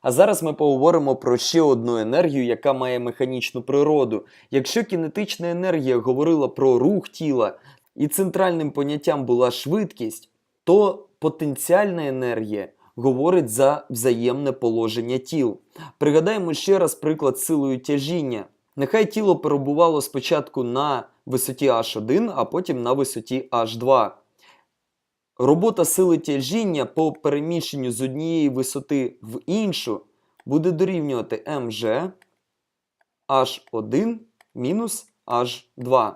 А зараз ми поговоримо про ще одну енергію, яка має механічну природу. Якщо кінетична енергія говорила про рух тіла і центральним поняттям була швидкість, то потенціальна енергія говорить за взаємне положення тіл. Пригадаємо ще раз приклад силою тяжіння. Нехай тіло перебувало спочатку на висоті H1, а потім на висоті H2. Робота сили тяжіння по переміщенню з однієї висоти в іншу буде дорівнювати МЖ H1 мінус H2.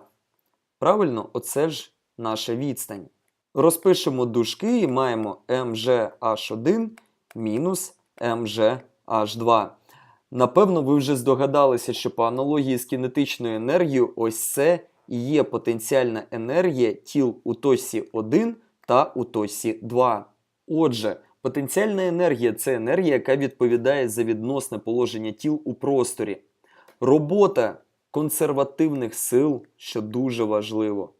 Правильно, оце ж наша відстань. Розпишемо дужки і маємо МЖH1 мінус МЖH2. Напевно, ви вже здогадалися, що по аналогії з кінетичною енергією, ось це і є потенціальна енергія тіл у точці 1 та у точці 2. Отже, потенціальна енергія це енергія, яка відповідає за відносне положення тіл у просторі. Робота консервативних сил, що дуже важливо,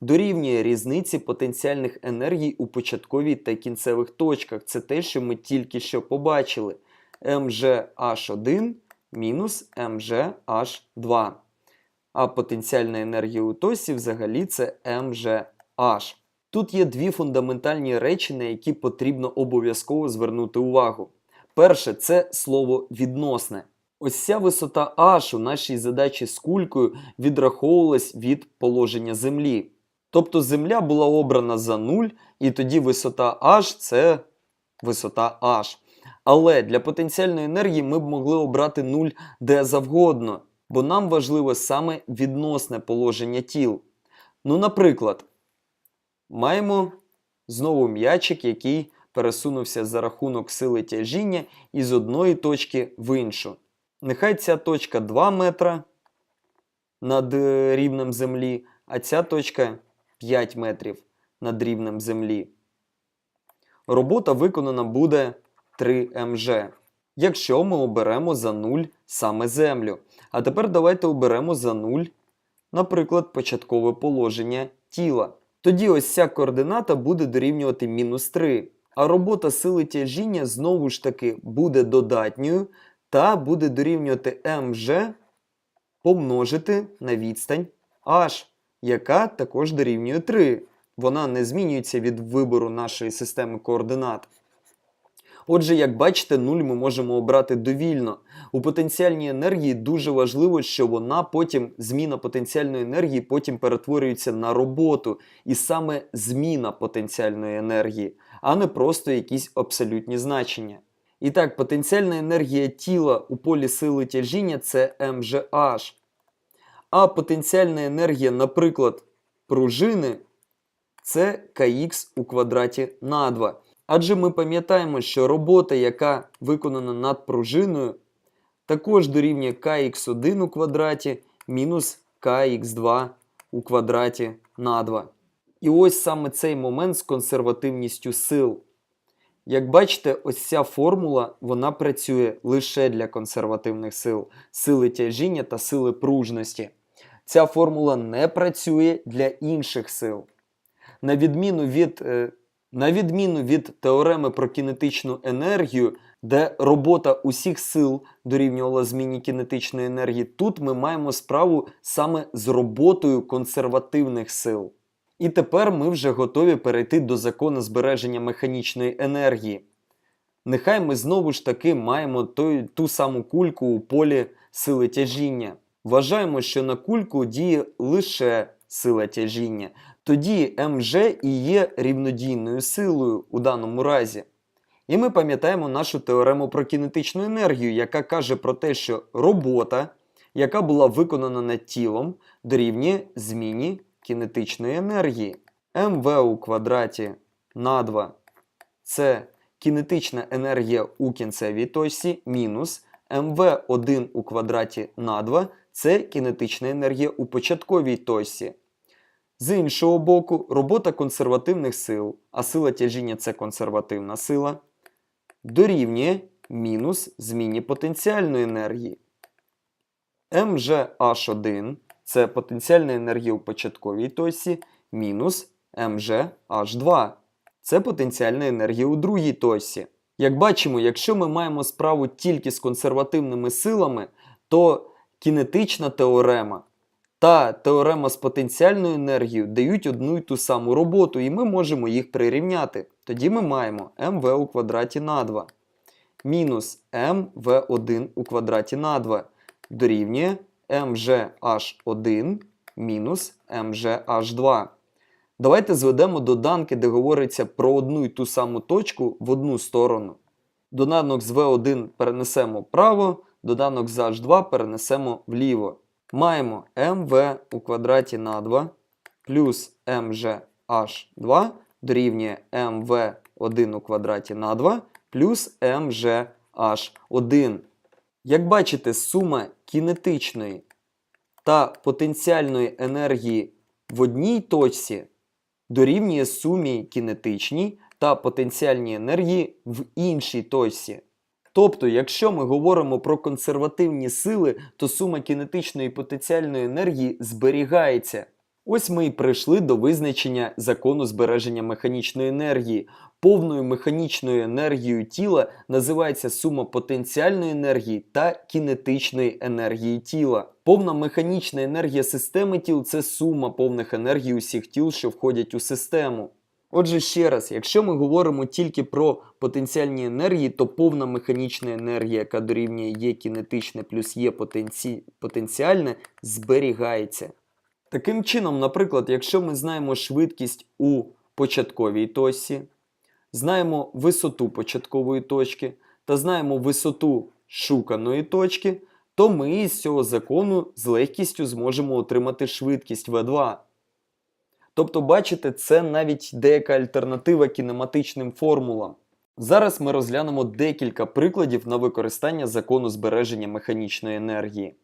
дорівнює різниці потенціальних енергій у початковій та кінцевих точках. Це те, що ми тільки що побачили. МЖH1 мінус МЖH2. А потенціальна енергія у тосі взагалі це МЖH. Тут є дві фундаментальні речі, на які потрібно обов'язково звернути увагу. Перше це слово відносне. Ось ця висота H у нашій задачі з кулькою відраховувалась від положення Землі. Тобто Земля була обрана за 0, і тоді висота H це висота H. Але для потенціальної енергії ми б могли обрати 0 де завгодно, бо нам важливо саме відносне положення тіл. Ну, наприклад, маємо знову м'ячик, який пересунувся за рахунок сили тяжіння із одної точки в іншу. Нехай ця точка 2 метра над е, рівнем землі, а ця точка 5 метрів над рівнем землі. Робота виконана буде 3 МЖ. Якщо ми оберемо за 0 саме землю. А тепер давайте оберемо за 0, наприклад, початкове положення тіла. Тоді ось ця координата буде дорівнювати мінус 3. А робота сили тяжіння знову ж таки буде додатньою та буде дорівнювати МЖ помножити на відстань H, яка також дорівнює 3. Вона не змінюється від вибору нашої системи координат. Отже, як бачите, 0 ми можемо обрати довільно. У потенціальній енергії дуже важливо, що вона потім, зміна потенціальної енергії потім перетворюється на роботу. І саме зміна потенціальної енергії, а не просто якісь абсолютні значення. І так, потенціальна енергія тіла у полі сили тяжіння це МЖH. А потенціальна енергія, наприклад, пружини це КХ у квадраті на 2. Адже ми пам'ятаємо, що робота, яка виконана над пружиною, також дорівнює kx1 у квадраті мінус kx2 у квадраті на 2. І ось саме цей момент з консервативністю сил. Як бачите, ось ця формула вона працює лише для консервативних сил, сили тяжіння та сили пружності. Ця формула не працює для інших сил. На відміну від е, на відміну від теореми про кінетичну енергію, де робота усіх сил дорівнювала зміні кінетичної енергії, тут ми маємо справу саме з роботою консервативних сил. І тепер ми вже готові перейти до закону збереження механічної енергії. Нехай ми знову ж таки маємо той, ту саму кульку у полі сили тяжіння. Вважаємо, що на кульку діє лише сила тяжіння. Тоді МЖ і є рівнодійною силою у даному разі. І ми пам'ятаємо нашу теорему про кінетичну енергію, яка каже про те, що робота, яка була виконана над тілом, дорівнює зміні кінетичної енергії. МВ у квадраті на 2 це кінетична енергія у кінцевій точці мінус МВ1 у квадраті на 2 це кінетична енергія у початковій точці. З іншого боку, робота консервативних сил, а сила тяжіння це консервативна сила, дорівнює мінус зміні потенціальної енергії. МЖH1 це потенціальна енергія у початковій точці, мінус МЖH2. Це потенціальна енергія у другій точці. Як бачимо, якщо ми маємо справу тільки з консервативними силами, то кінетична теорема та теорема з потенціальною енергією дають одну й ту саму роботу, і ми можемо їх прирівняти. Тоді ми маємо mv у квадраті на 2 мінус mv1 у квадраті на 2 дорівнює mgh1 мінус mgh2. Давайте зведемо доданки, де говориться про одну й ту саму точку в одну сторону. Доданок з V1 перенесемо вправо, доданок з H2 перенесемо вліво. Маємо mv у квадраті на 2 плюс mgh2 дорівнює mv1 у квадраті на 2 плюс mgh1. Як бачите, сума кінетичної та потенціальної енергії в одній точці дорівнює сумі кінетичній та потенціальній енергії в іншій точці. Тобто, якщо ми говоримо про консервативні сили, то сума кінетичної потенціальної енергії зберігається. Ось ми і прийшли до визначення закону збереження механічної енергії. Повною механічною енергією тіла називається сума потенціальної енергії та кінетичної енергії тіла. Повна механічна енергія системи тіл це сума повних енергій усіх тіл, що входять у систему. Отже, ще раз, якщо ми говоримо тільки про потенціальні енергії, то повна механічна енергія, яка дорівнює є кінетичне плюс є потенці... потенціальне, зберігається. Таким чином, наприклад, якщо ми знаємо швидкість у початковій точці, знаємо висоту початкової точки та знаємо висоту шуканої точки, то ми із цього закону з легкістю зможемо отримати швидкість v2. Тобто, бачите, це навіть деяка альтернатива кінематичним формулам. Зараз ми розглянемо декілька прикладів на використання закону збереження механічної енергії.